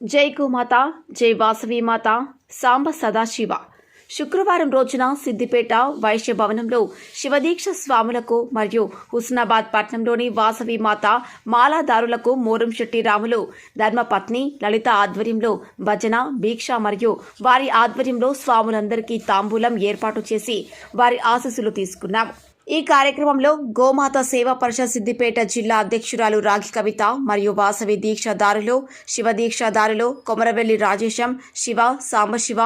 జై గోమాత జై వాసవి మాత సాంబ సదాశివ. శుక్రవారం రోజున సిద్దిపేట వైశ్య భవనంలో శివదీక్ష స్వాములకు మరియు హుస్నాబాద్ పట్నంలోని వాసవి మాత మాలాదారులకు మోరంశెట్టి రాములు ధర్మపత్ని లలిత ఆధ్వర్యంలో భజన భీక్ష మరియు వారి ఆధ్వర్యంలో స్వాములందరికీ తాంబూలం ఏర్పాటు చేసి వారి ఆశీస్సులు తీసుకున్నాం ఈ కార్యక్రమంలో గోమాత సేవా పరిషత్ సిద్దిపేట జిల్లా అధ్యక్షురాలు రాగి కవిత మరియు వాసవి దీక్షాదారులు శివ దీక్షాదారులు కొమరవెల్లి రాజేశం శివ సాంబశివ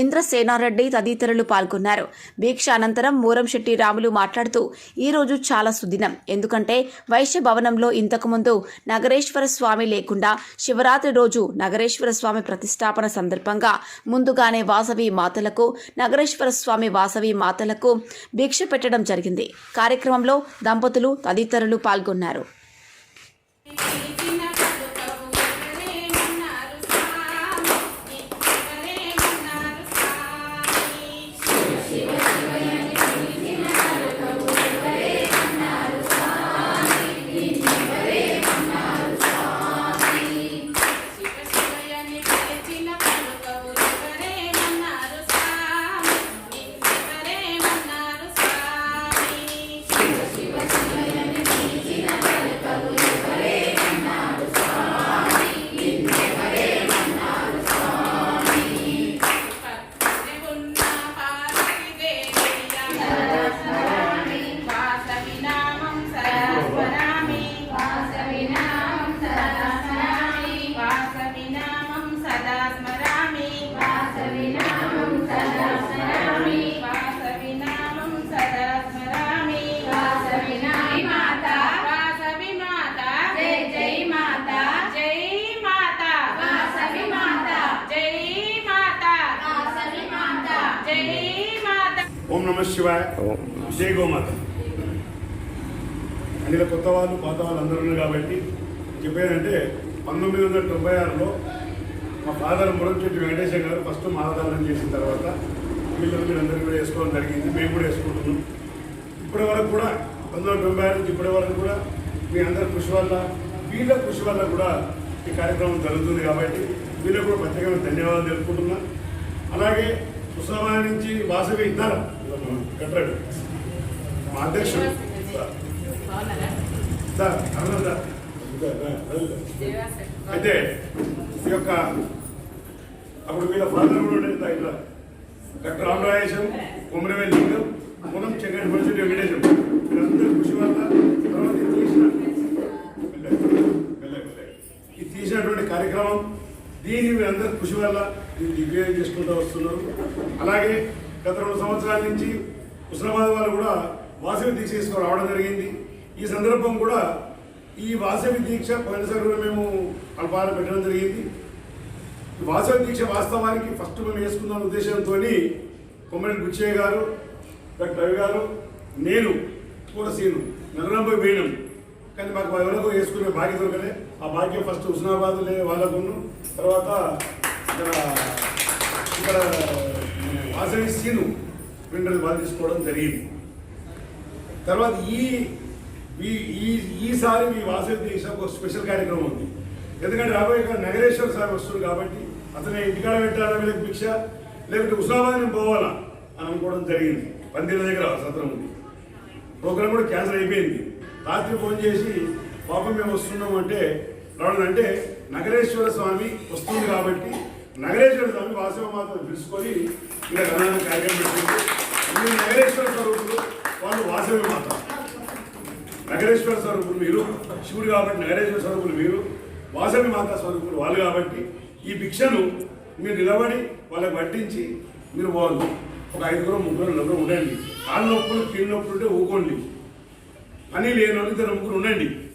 ఇంద్రసేనారెడ్డి తదితరులు పాల్గొన్నారు. దీక్ష అనంతరం మూరంశెట్టి రాములు మాట్లాడుతూ ఈ రోజు చాలా సుదినం. ఎందుకంటే వైశ్య భవనంలో ఇంతకుముందు నగరేశ్వర స్వామి లేకుండా శివరాత్రి రోజు నగరేశ్వర స్వామి ప్రతిష్టాపన సందర్భంగా ముందుగానే వాసవి మాతలకు నగరేశ్వర స్వామి వాసవి మాతలకు భిక్ష పెట్టడం జరిగింది. కార్యక్రమంలో దంపతులు తదితరులు పాల్గొన్నారు ఓం నమ శివాయ. జై గోమాత. అందులో కొత్త వాళ్ళు పాత వాళ్ళు అందరూ ఉన్నారు కాబట్టి చెప్పేదంటే పంతొమ్మిది వందల తొంభై ఆరులో మా ఫాదర్ మురంచెట్టి వెంకటేశ్వర గారు ఫస్ట్ మాలధారణ చేసిన తర్వాత వీళ్ళు అందరికీ కూడా వేసుకోవడం జరిగింది. మేము కూడా వేసుకుంటున్నాం. ఇప్పటి వరకు కూడా పంతొమ్మిది వందల తొంభై ఆరు నుంచి ఇప్పటి వరకు కూడా మీ అందరి కృషి వల్ల వీళ్ళ కృషి వల్ల కూడా ఈ కార్యక్రమం జరుగుతుంది కాబట్టి వీళ్ళకు కూడా ప్రత్యేకమైన ధన్యవాదాలు తెలుపుకుంటున్నా. అలాగే ఉస్మానియా నుంచి వాసవి ఇద్దరు. కట్టాడు మా అధ్యక్షుడు. అయితే ఈ యొక్క అప్పుడు వీళ్ళ ఫాదర్ కూడా ఉండేది ఇట్లా. డాక్టర్ రామరాజేశం కొమరవేల్ లింగం పునం చెంగటి పరిస్థితి వెంకటేశం. వీళ్ళందరూ కృషి వల్ల తర్వాత తీసిన మెల్లగా, ఇది తీసినటువంటి కార్యక్రమం. దీని వీళ్ళందరూ కృషి వల్ల దీన్ని దిగ్విజయం చేసుకుంటూ వస్తున్నారు. అలాగే గత రెండు సంవత్సరాల నుంచి హుస్నాబాద్ వాళ్ళు కూడా వాసవి దీక్ష తీసుకొని రావడం జరిగింది. ఈ సందర్భం కూడా ఈ వాసవి దీక్ష పోయినసారి కూడా మేము అల్పాలు పెట్టడం జరిగింది. వాసవి దీక్ష వాస్తవానికి ఫస్ట్ మేము వేసుకుందాం ఉద్దేశంతో కొమ్మరెడ్డి బుచ్చయ్య గారు డాక్టర్ రవి గారు నేను కూరసీను నగరంపై వేయడం కానీ మాకు ఎవరికో వేసుకునే భాగ్యం దొరకలే. ఆ భాగ్యం ఫస్ట్ హుస్నాబాద్ లే వాళ్ళకు తర్వాత ఇక్కడ ఇక్కడ వాసవి సీను వింటర్ వాళ్ళు తీసుకోవడం జరిగింది. తర్వాత ఈ ఈ ఈ ఈసారి మీ వాసవి దీక్ష ఒక స్పెషల్ కార్యక్రమం ఉంది. ఎందుకంటే రాబోయే నగరేశ్వర స్వామి వస్తుంది కాబట్టి అతనే ఇంటికాడ పెట్టాలా వీళ్ళకి భిక్ష? లేకపోతే ఉస్మాబాద్ నేను పోవాలా అని అనుకోవడం జరిగింది. పందిల దగ్గర సత్రం ఉంది. ప్రోగ్రామ్ కూడా క్యాన్సిల్ అయిపోయింది. రాత్రి ఫోన్ చేసి పాపం మేము వస్తున్నాం అంటే రావడం అంటే నగరేశ్వర స్వామి వస్తుంది కాబట్టి నగరేశ్వర స్వామి వాసవ మాత పిలుచుకొని ఇలా గణాన్ని కార్యక్రమం పెట్టింది మీరు నగరేశ్వర స్వరూపులు వాళ్ళు వాసవి మాత. నగరేశ్వర స్వరూపులు మీరు శివుడు కాబట్టి నగరేశ్వర స్వరూపులు మీరు వాసవి మాత స్వరూపులు వాళ్ళు కాబట్టి ఈ భిక్షను మీరు నిలబడి వాళ్ళకి పట్టించి మీరు పోవాలి. ఒక ఐదుగురు ముగ్గురు నలుగురు ఉండండి. కాళ్ళ నొప్పులు కీళ్ళ నొప్పులు ఉంటే ఊకోండి. అని లేని వాళ్ళు ఇద్దరు ముగ్గురు ఉండండి.